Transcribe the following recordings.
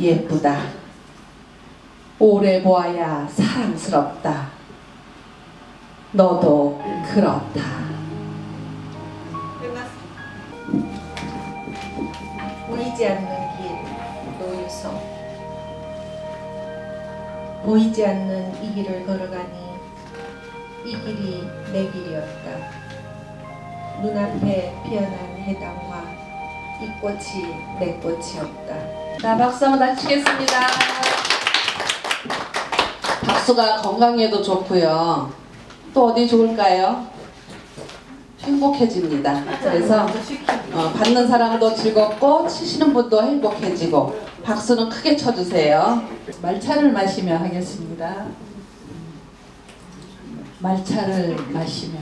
예쁘다. 오래 보아야 사랑스럽다. 너도 그렇다. 보이지 않는 길 노유성 보이지 않는 이 길을 걸어가니 이 길이 내 길이었다. 눈앞에 피어난 해당화 이 꽃이 내 꽃이었다. 자 박수 한번 다치겠습니다. 박수가 건강에도 좋고요. 또 어디 좋을까요? 행복해집니다. 그래서 어, 받는 사람도 즐겁고 치시는 분도 행복해지고 박수는 크게 쳐주세요. 말차를 마시며 하겠습니다. 말차를 마시며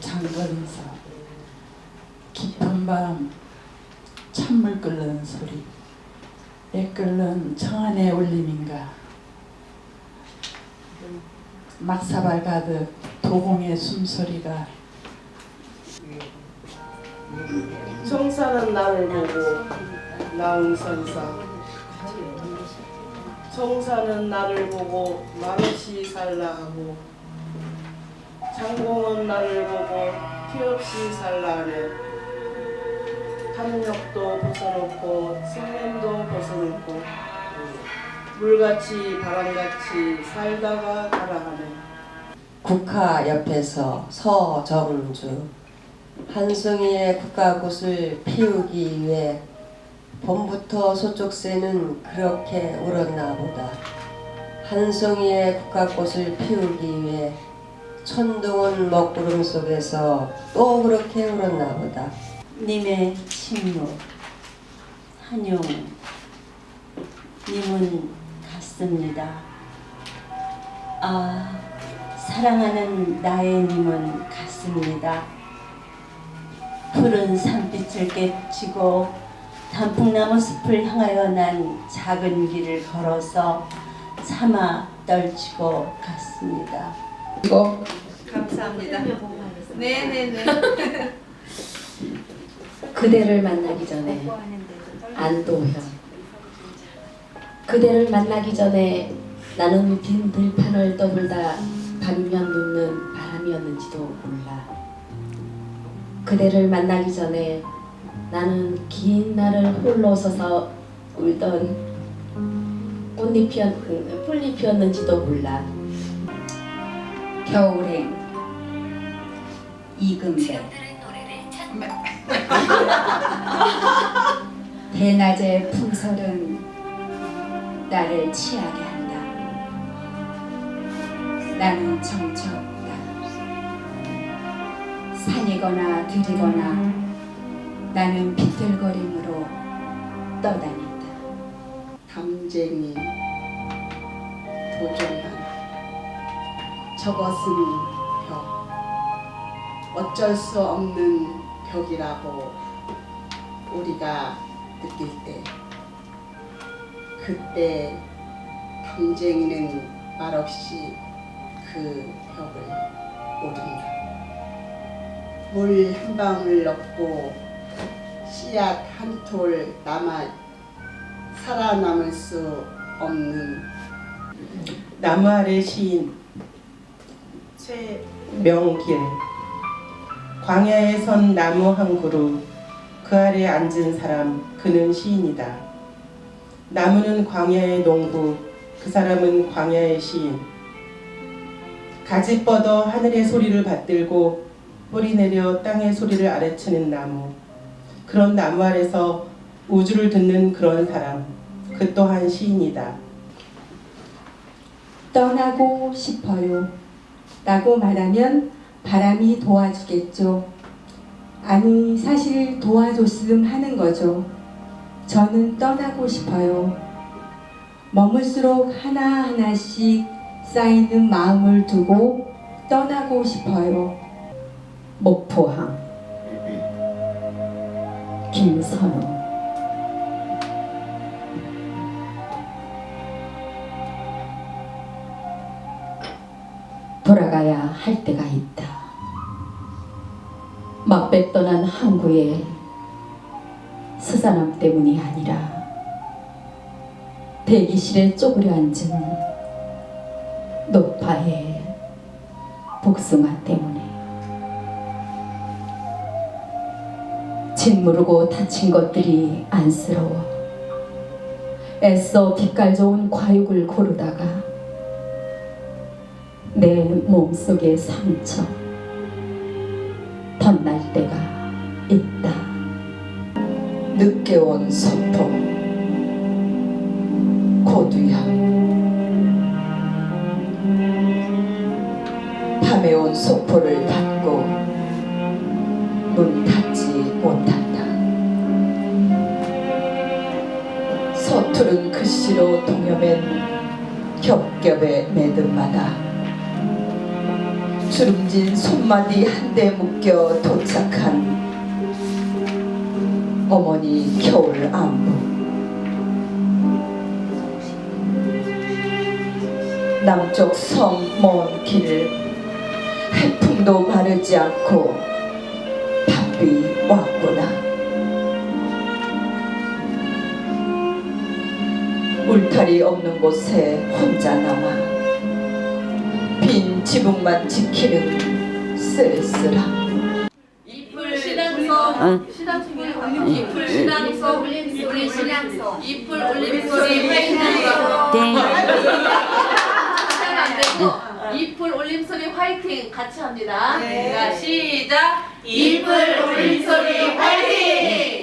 장거리에서 깊은 밤 찬물 끓는 소리 애 끓는 청안의 울림인가? 막사발 가득 도공의 숨소리가 청사는 나를 보고 나웅선사 청사는 나를 보고 말없이 살라 하고 장공은 나를 보고 피없이 살라 하네. 탐욕도 벗어놓고 생명도 벗어놓고 물같이 바람같이 살다가 가라 하네. 국화 옆에서 서정주 한 송이의 국화꽃을 피우기 위해 봄부터 소쪽새는 그렇게 울었나 보다. 한 송이의 국화꽃을 피우기 위해 천둥은 먹구름 속에서 또 그렇게 울었나 보다. 님의 침묵 한용 님은 같습니다. 아 사랑하는 나의 님은 같습니다. 푸른 산빛을 깨치고 단풍나무 숲을 향하여 난 작은 길을 걸어서 차마 떨치고 갔습니다. 그리고 감사합니다. 네네네. 그대를 만나기 전에 안도현 그대를 만나기 전에 나는 빈 들판을 떠돌다 밤이면 눕는 바람이었는지도 몰라 그대를 만나기 전에 나는 긴 날을 홀로 서서 울던 꽃잎 피었, 그, 풀잎 피었는지도 몰라 겨울행 이금배 대낮의 풍설은 나를 취하게 한다. 나는 정처 없다. 산이거나 들이거나 나는 비틀거림으로 떠다닌다. 담쟁이 도종한 저것은 벽. 어쩔 수 없는 벽이라고 우리가 느낄 때. 그때 담쟁이는 말없이 그 벽을 오른다. 물 한 방울 넣고 씨앗 한 톨 남아 살아남을 수 없는 나무 아래 시인 최명길. 광야에 선 나무 한 그루 그 아래 앉은 사람 그는 시인이다. 나무는 광야의 농부 그 사람은 광야의 시인. 가지 뻗어 하늘의 소리를 받들고 뿌리 내려 땅의 소리를 아래치는 나무 그런 아래서 우주를 듣는 그런 사람 그 또한 시인이다. 떠나고 싶어요. 라고 말하면 바람이 도와주겠죠. 아니, 사실 도와줬음 하는 거죠. 저는 떠나고 싶어요. 머물수록 하나하나씩 쌓이는 마음을 두고 떠나고 싶어요. 목포항 김선호 돌아가야 할 때가 있다. 막 앞에 떠난 항구의 스산함 때문이 아니라 대기실에 쪼그려 앉은 노파의 복숭아 때문에 짓무르고 다친 것들이 안쓰러워 애써 빛깔 좋은 과육을 고르다가 내 몸속의 상처 덧날 때가 있다. 늦게 온 소풍 고두야 밤에 온 소포를 받고 문 닫지 못한다. 서투른 글씨로 동여맨 겹겹의 매듭마다 주름진 손마디 한 대 묶여 도착한 어머니 겨울 안부. 남쪽 섬 먼 길을 해풍도 마르지 않고 바삐 왔구나 울타리 없는 곳에 혼자 남아 빈 지붕만 지키는 쓸쓸함 이풀 신앙송 신앙송이에요. 이풀 신앙송 우리 신앙송 이풀 올림 소리 화이팅. 안 되고 이풀 올림 소리 화이팅 같이 합니다. 자 시작. 이풀 올림 소리 화이팅.